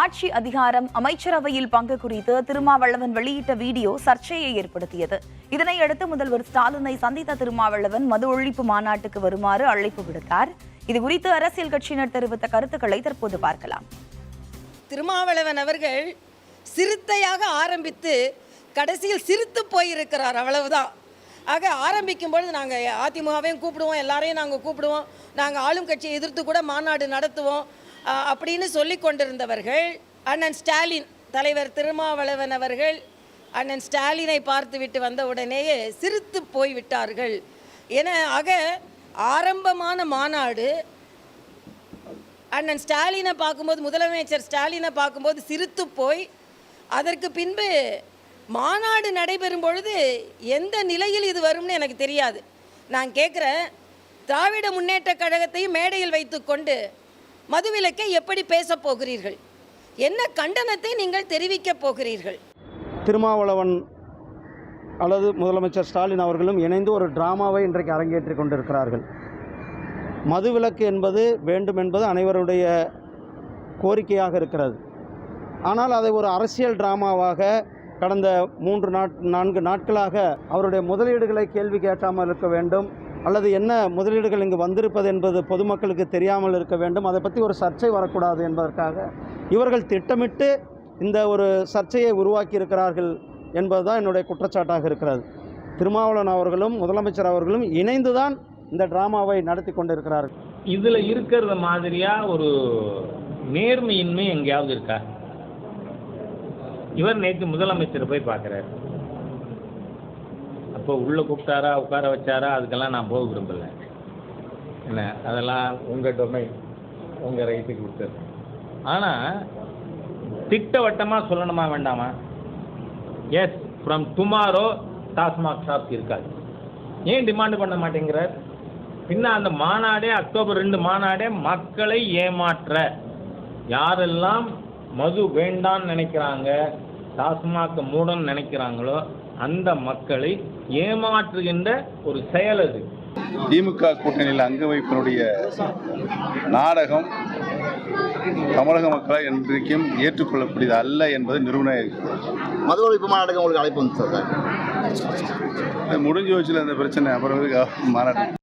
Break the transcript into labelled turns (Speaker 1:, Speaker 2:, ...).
Speaker 1: ஆட்சி அதிகாரம் அமைச்சரவையில் பங்கு குறித்து திருமாவளவன் வெளியிட்ட வீடியோ சர்ச்சையை ஏற்படுத்தியது. இதனையடுத்து முதல்வர் ஸ்டாலினை சந்தித்த திருமாவளவன் மது ஒழிப்பு மாநாட்டுக்கு வருமாறு அழைப்பு விடுத்தார். இதுகுறித்து அரசியல் கட்சியினர் தெரிவித்த கருத்துக்களை தற்போது பார்க்கலாம்.
Speaker 2: திருமாவளவன் அவர்கள் சிறுத்தையாக ஆரம்பித்து கடைசியில் சிரித்து போயிருக்கிறார் அவ்வளவுதான். ஆக ஆரம்பிக்கும் பொழுது நாங்கள் அதிமுகவையும் கூப்பிடுவோம் எல்லாரையும் நாங்கள் கூப்பிடுவோம். நாங்கள் ஆளும் கட்சியை எதிர்த்து கூட மாநாடு நடத்துவோம். அப்படின்னு சொல்லி கொண்டிருந்தவர்கள் அண்ணன் ஸ்டாலின் தலைவர் திருமாவளவன் அவர்கள் அண்ணன் ஸ்டாலினை பார்த்துவிட்டு வந்த உடனேயே சிரித்து போய்விட்டார்கள் என ஆக ஆரம்பமான மாநாடு அண்ணன் ஸ்டாலினை பார்க்கும்போது முதலமைச்சர் ஸ்டாலினை பார்க்கும்போது சிரித்து போய் அதற்கு பின்பு மாநாடு நடைபெறும் பொழுது எந்த நிலையில் இது வரும்னு எனக்கு தெரியாது. நான் கேட்குறேன் திராவிட முன்னேற்ற கழகத்தையும் மேடையில் வைத்துக்கொண்டு மதுவிலக்கை எப்படி பேசப் போகிறீர்கள்? என்ன கண்டனத்தை நீங்கள் தெரிவிக்கப் போகிறீர்கள்?
Speaker 3: திருமாவளவன் அல்லது முதலமைச்சர் ஸ்டாலின் அவர்களும் இணைந்து ஒரு டிராமாவை இன்றைக்கு அரங்கேற்றி கொண்டிருக்கிறார்கள். மதுவிலக்கு என்பது வேண்டும் என்பது அனைவருடைய கோரிக்கையாக இருக்கிறது. ஆனால் அதை ஒரு அரசியல் டிராமாவாக கடந்த மூன்று நாட் நான்கு நாட்களாக அவருடைய முதலீடுகளை கேள்வி கேட்காமல் இருக்க வேண்டும். அல்லது என்ன முதலீடுகள் இங்கு வந்திருப்பது என்பது பொதுமக்களுக்கு தெரியாமல் இருக்க வேண்டும். அதை பற்றி ஒரு சர்ச்சை வரக்கூடாது என்பதற்காக. இவர்கள் திட்டமிட்டு இந்த ஒரு சர்ச்சையை உருவாக்கி இருக்கிறார்கள் என்பதுதான் என்னுடைய குற்றச்சாட்டாக இருக்கிறது. திருமாவளவன் அவர்களும் முதலமைச்சர் அவர்களும் இணைந்து தான் இந்த டிராமாவை நடத்தி கொண்டிருக்கிறார்கள்.
Speaker 4: இதில் இருக்கிறத மாதிரியா ஒரு நேர்மையின்மை எங்கேயாவது இருக்கா? இவர் நேற்று முதலமைச்சர் போய் பார்க்குறாரு. இப்போ உள்ளே கூப்பிட்டாரா உட்கார வச்சாரா அதுக்கெல்லாம் நான் போக விரும்பலை. என்ன? அதெல்லாம் உங்கள் டொமைன் உங்கள் ரைட்டுக்கு கொடுத்தது ஆனால் திட்டவட்டமாக சொல்லணுமா வேண்டாமா? Yes from tomorrow TASMAC shop இருக்காது. ஏன் டிமாண்டு பண்ண மாட்டேங்கிறார்? பின்ன அந்த மாநாடே அக்டோபர் ரெண்டு மாநாடே மக்களை ஏமாற்ற. யாரெல்லாம் மது வேண்டான்னு நினைக்கிறாங்க டாஸ்மாக் மூடன்னு நினைக்கிறாங்களோ அந்த மக்களை ஏமாற்றுகின்ற ஒரு செயல் அது.
Speaker 5: திமுக கூட்டணியில் அங்க வைப்பினுடைய நாடகம் தமிழக மக்களை என்றைக்கும் ஏற்றுக்கொள்ளக்கூடியது அல்ல என்பது நிறுவன
Speaker 6: மது ஒழிப்பு மாநாட்டுக்கு உங்களுக்கு அழைப்பு வந்து சார்.
Speaker 5: முடிஞ்சு வச்சுல இந்த பிரச்சனை அப்புறம் மாநாட்டம்